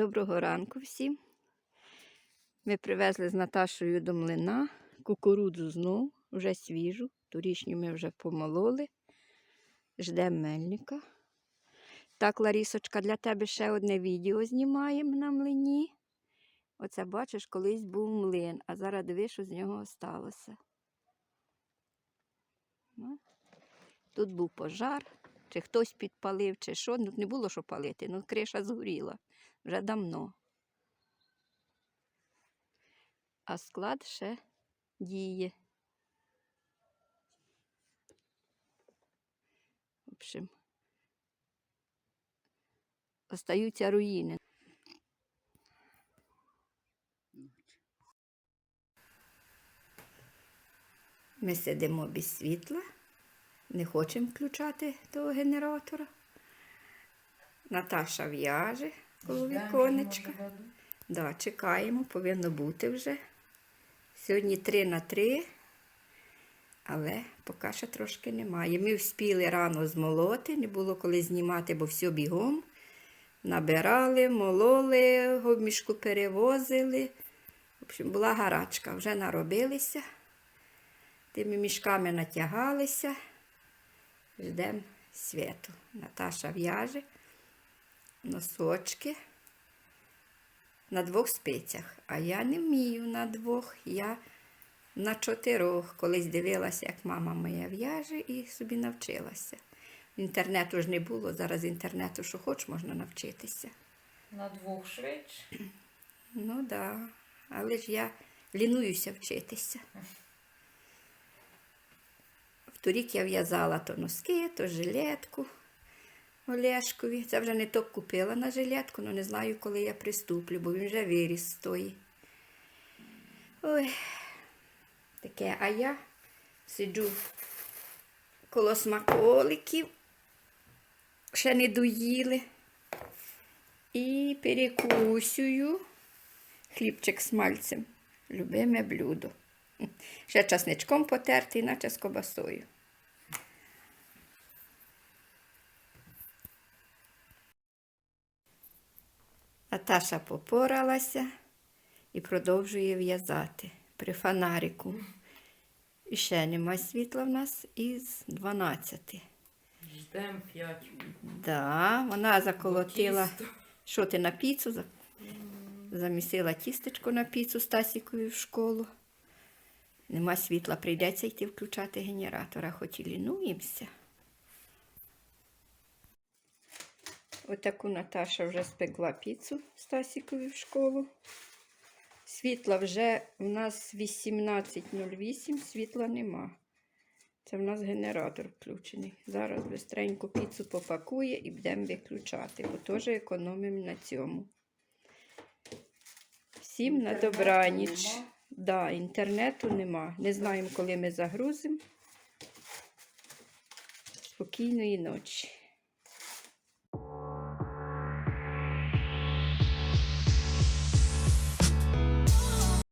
Доброго ранку всім. Ми привезли з Наташою до млина кукурудзу знов, вже свіжу. Торішню ми вже помололи. Ждемо мельника. Так, Ларісочка, для тебе ще одне відео знімаємо на млині. Оце бачиш, колись був млин, а зараз диви, що з нього осталося. Ну, Тут був пожар, чи хтось підпалив, чи що. Ну, не було що палити, ну криша згоріла вже давно. А склад ще діє. В общем, остаються руїни. Ми сидимо без світла, не хочемо включати того генератора. Наташа в'яже коло віконечка. Да, чекаємо, повинно бути вже. Сьогодні 3 на 3, але поки що трошки немає. Ми вспіли рано змолоти, не було коли знімати, бо все бігом. Набирали, мололи, в мішку перевозили. В общем, була гарачка, вже наробилися. Тими мішками натягалися. Ждемо світу. Наташа в'яже носочки на двох спицях. А я не вмію на двох, я на чотирьох. Колись дивилася, як мама моя в'яже, і собі навчилася. Інтернету ж не було, зараз інтернету, що хоч, можна навчитися. На двох швидше. Ну так, да. але ж я лінуюся вчитися. Вторік я в'язала то носки, то жилетку Олешкові. Це вже не то купила на жилетку, але не знаю, коли я приступлю, бо він вже виріс з тої. Ой, таке, а я сиджу коло смаколиків, ще не доїли. І перекусюю хлібчик з мальцем. Любиме блюдо. Ще часничком потертий, наче з кобасою. Наташа попоралася і продовжує в'язати при фонарику. І ще нема світла в нас із 12. Ждем п'ять. Да, вона заколотила. Що ти на піцу? Замісила тістечко на піцу Стасікові в школу. Нема світла, прийдеться йти включати генератора, хоч і лінуємося. Отаку Наташа вже спекла піцу Стасікові в школу. Світла вже в нас 18.08, світла нема. Це в нас генератор включений. Зараз бистренько піцу попакує і будемо виключати, бо теж економимо на цьому. Всім на добраніч. нема? Да, інтернету нема. Не знаємо, коли ми загрузимо. Спокійної ночі.